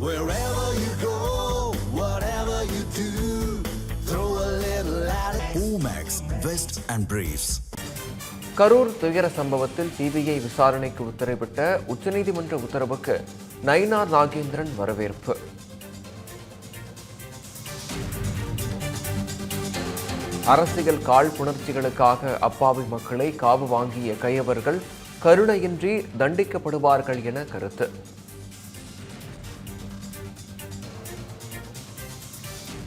Wherever you go, whatever you do, throw a little at it. Omax, Vest and Briefs. Karur துயர சம்பவத்தில் CBI விசாரணைக்கு உத்தரவிட்ட உச்சநீதிமன்ற உத்தரவுக்கு நயினார் நாகேந்திரன் வரவேற்பு அரசியல் காழ்ப்புணர்ச்சிகளுக்காக அப்பாவி மக்களை காவு வாங்கிய கையவர்கள் கருணையின்றி தண்டிக்கப்படுவார்கள் என கருத்து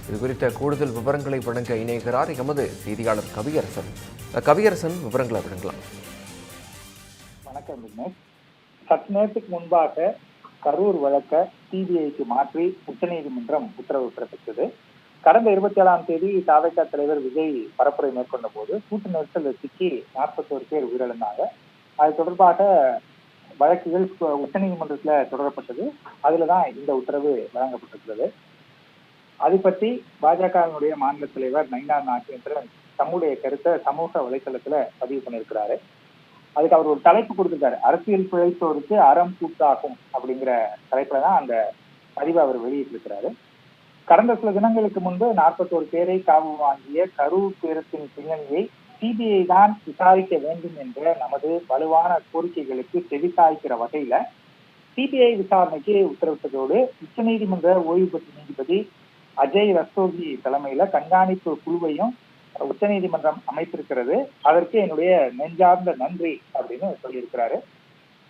இது குறித்த கூடுதல் விவரங்களை வழங்க இணைகிறார் எமது செய்தியாளர் கவியரசன். கவியரசன் விவரங்களை வழங்கலாம். வணக்கம் சற்று நேரத்துக்கு முன்பாக கரூர் வழக்க சிபிஐக்கு மாற்றி உச்சநீதிமன்றம் உத்தரவு பிறப்பித்தது. கடந்த இருபத்தி ஏழாம் தேதி தாவேகா தலைவர் விஜய் பரப்புரை மேற்கொண்ட போது கூட்டு நெரிசல் சிக்கி நாற்பத்தோரு பேர் உயிரிழந்தாங்க. அது தொடர்பாக வழக்குகள் உச்சநீதிமன்றத்தில் தொடரப்பட்டது. அதில் அதுலதான் இந்த உத்தரவு வழங்கப்பட்டிருக்கிறது. அதை பற்றி பாஜகவினுடைய மாநில தலைவர் நைனா நாகேந்திரன் தம்முடைய கருத்தை சமூக வலைத்தளத்துல பதிவு பண்ணியிருக்கிறாரு. அதுக்கு அவர் ஒரு தலைப்பு கொடுத்திருக்காரு. அரசியல் பிழைத்தோருக்கு அறம் கூட்டாகும் அப்படிங்கிற தலைப்புல தான் அந்த பதிவை அவர் வெளியிட்டிருக்கிறாரு. கடந்த சில தினங்களுக்கு முன்பு நாற்பத்தோரு பேரை காவு வாங்கிய கரூர் துயரத்தின் பின்னணியை சிபிஐ தான் விசாரிக்க வேண்டும் என்ற நமது வலுவான கோரிக்கைகளுக்கு செவிசாய்க்கிற வகையில சிபிஐ விசாரணைக்கு உத்தரவிட்டதோடு உச்சநீதிமன்ற ஓய்வு பெற்ற நீதிபதி அஜய் ரஸ்தோகி தலைமையில கண்காணிப்பு குழுவையும் உச்சநீதிமன்றம் அமைத்திருக்கிறது. அதற்கு என்னுடைய நெஞ்சார்ந்த நன்றி அப்படின்னு சொல்லியிருக்கிறாரு.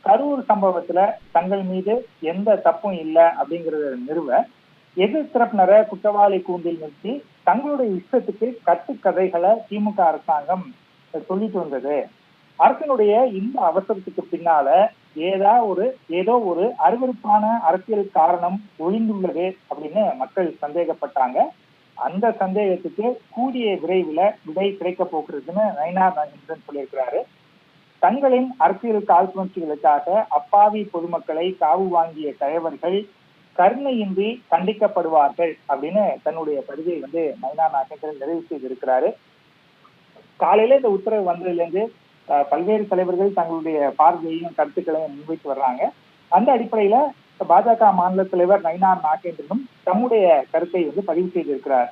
கரூர் சம்பவத்துல தங்கள் மீது எந்த தப்பும் இல்லை அப்படிங்கறத நிறுவ எதிர் தரப்பினரை குற்றவாளி கூண்டில் நிறுத்தி தங்களுடைய இஷ்டத்துக்கு கட்டுக்கதைகளை திமுக அரசாங்கம் சொல்லிட்டு வந்தது. அரசனுடைய இந்த அவசரத்துக்கு பின்னால ஏதா ஒரு ஏதோ ஒரு அருவருப்பான அரசியல் காரணம் ஒளிந்துள்ளது அப்படின்னு மக்கள் சந்தேகப்பட்டாங்க. அந்த சந்தேகத்துக்கு கூடிய விரைவில் விடை கிடைக்க போகிறதுன்னு நயினார் நாகேந்திரன் சொல்லியிருக்கிறாரு. தங்களின் அரசியல் காழ்ப்புணர்ச்சிகளுக்காக அப்பாவி பொதுமக்களை காவு வாங்கிய தலைவர்கள் கருணையின்றி கண்டிக்கப்படுவார்கள் அப்படின்னு தன்னுடைய பதிவை வந்து நயனா நாகேந்திரன் நிறைவு செய்திருக்கிறாரு. காலையில இந்த உத்தரவு வந்ததுல இருந்து பல்வேறு தலைவர்கள் தங்களுடைய பார்வையையும் கருத்துக்களையும் முன்வைத்து வர்றாங்க அந்த அடிப்படையில பாஜக மாநில தலைவர் நயினார் நாகேந்திரனும் தம்முடைய கருத்தை வந்து பதிவு செய்திருக்கிறார்.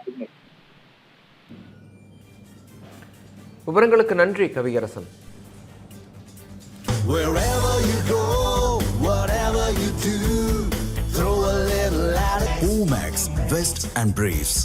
விவரங்களுக்கு நன்றி Kaviyarasan Wherever you go, whatever you do, throw a little at it. Omax, Vest and Briefs.